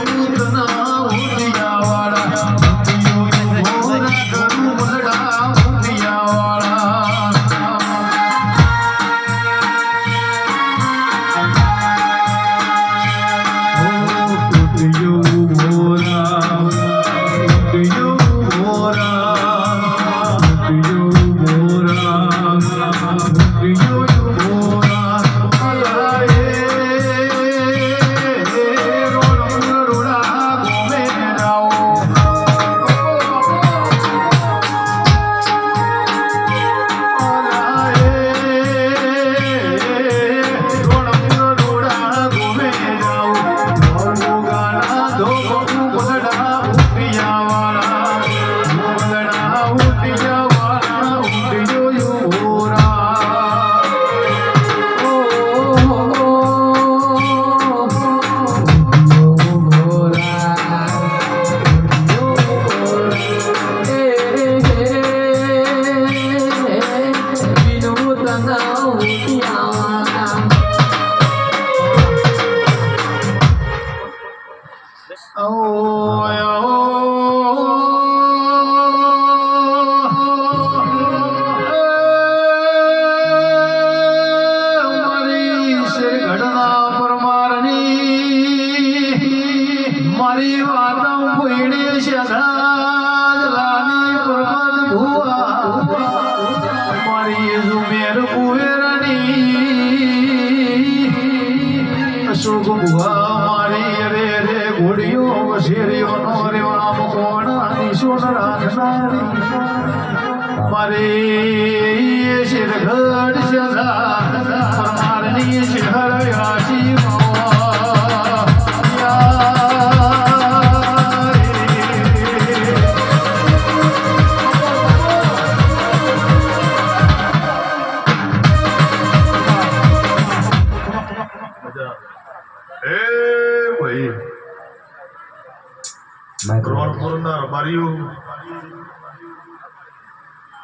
утро нам મારે શિરગઢ સદા મારની શિખર વિરાજ રોણપુરના રબારીઓ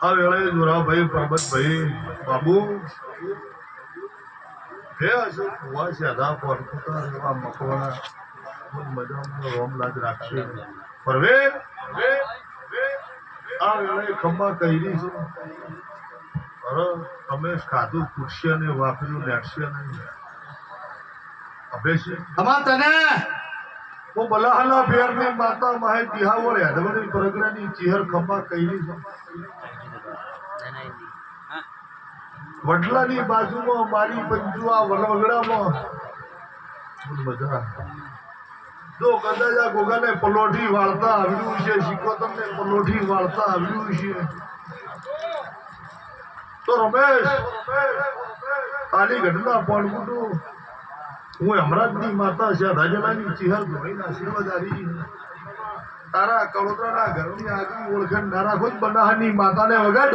આ વેળાએ જોરાભાઈ પરબતભાઈ બાબુ. હે અશોક કુવા સાદા પરખતા એવા મકવાણા. ખૂબ મજાનો રાખશે પરવે આ વેળાએ ખંભા કહી છું. અરે તમે ખાધું પૂછશે ને વાપર્યું લેટશે નહીં. અભેશી અમાર તને હું બલાહલા ફેરની માતા માહે બિહાવળ યાદવની પરગરાની ચિહર ખંભા કઈની છે. વડલાની બાજુમાં મારી પંજુઆ વલવગડામાં. મજા. જો કદાચ ગોગાને પલોઠી વાળતા આવ્યું છે શીખો તમને પલોઠી વાળતા આવ્યું છે તો રમેશ, આની ઘટના પડવું હું હમણાં માતા છે રાજનાની ચિહર ધોઈને આશીર્વાદ આવી તારા કડોદરાના ઘરની આગળ ઓળખાણ ના રાખો જ બનાહાની માતાને વગાડ.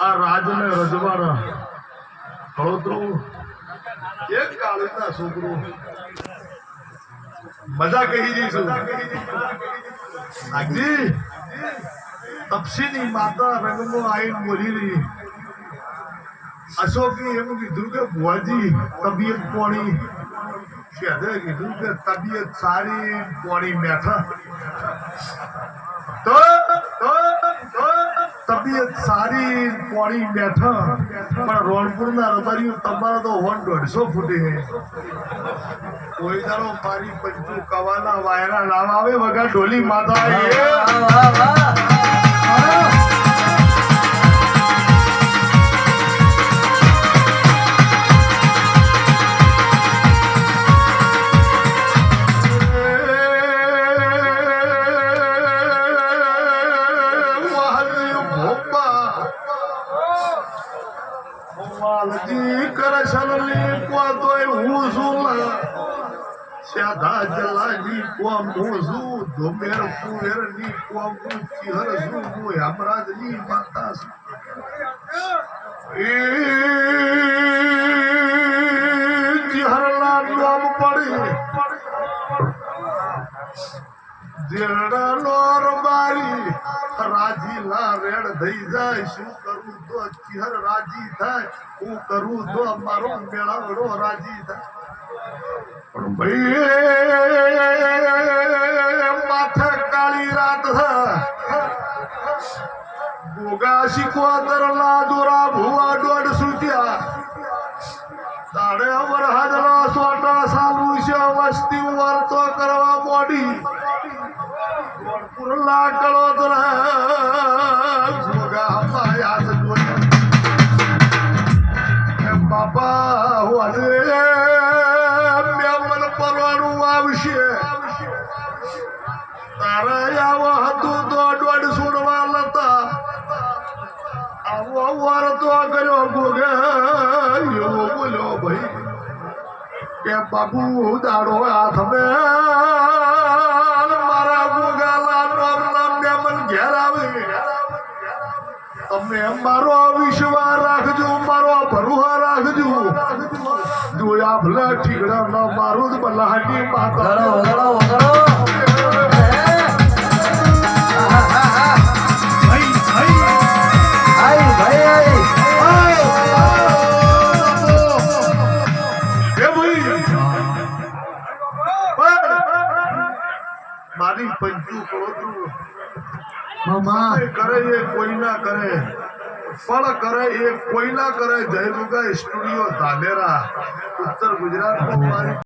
આ રાજને રજવાડા. કાળીના છોકરું. મજા કહી દઈશું આગજી તપસીની માતા રંગનો આઈન બોલી રહી. અશોકની એમ કીધું કે, ભુવાજી, તબિયત પોણી. શેઠે કીધું કે, તબિયત સારી, પોણી બેઠા તો તો તબિયત સારી પોણી બેઠા. પણ રોણપુરના રબારીઓ તમારા તો વન દોઢસો ફૂટે. છે કોઈ દાડો મારી પંચુ કવાના વાયરા નામ આવે વગર ઢોલી માતા Shadadalani Kwamuzu, de Fulerani Kwamu, Tiharazumu, Amradani Matas. do Amupari. ચિહર છું હું હેમરાજની માતા છું એ ચિહરના નામ પડી જેરડા લોર મારી રાજી લા રેડ થઈ જાય. શું કરું તો ચિહર રાજી થાય. હું કરું તો મારો મેળાવડો રાજી થાય. પણ ભાઈ, માથે કાળી રાત ગોગા શીખવા દોરા ભુવા દોડ સુત્યા તારે હાજરા સોટા સાલું છે, વસ્તી વર્તો કરવા મોડી. પુરલા કળોતરા જોયા. એમ બાપા વાલે મને પરવાનું આવશે. તારે આવો હતું તો દોઢ સુડવા લતા. આવો વારતો કર્યો ગોગે. એવો બોલ્યો ભાઈ, કે બાબુ દાડો હાથ મે તમે મારો વિશ્વાસ રાખજો મારો ભરવા રાખજો. જોયા ભલે ઠીકડા ન મારું જ બલાટી માતા. આઈ એ મારી પંચું મામા કરે એ કોઈ ના કરે. પણ કરે એ કોઈ ના કરે. જયલુગા સ્ટુડિયો ધાનેરા. ઉત્તર ગુજરાતમાં મારી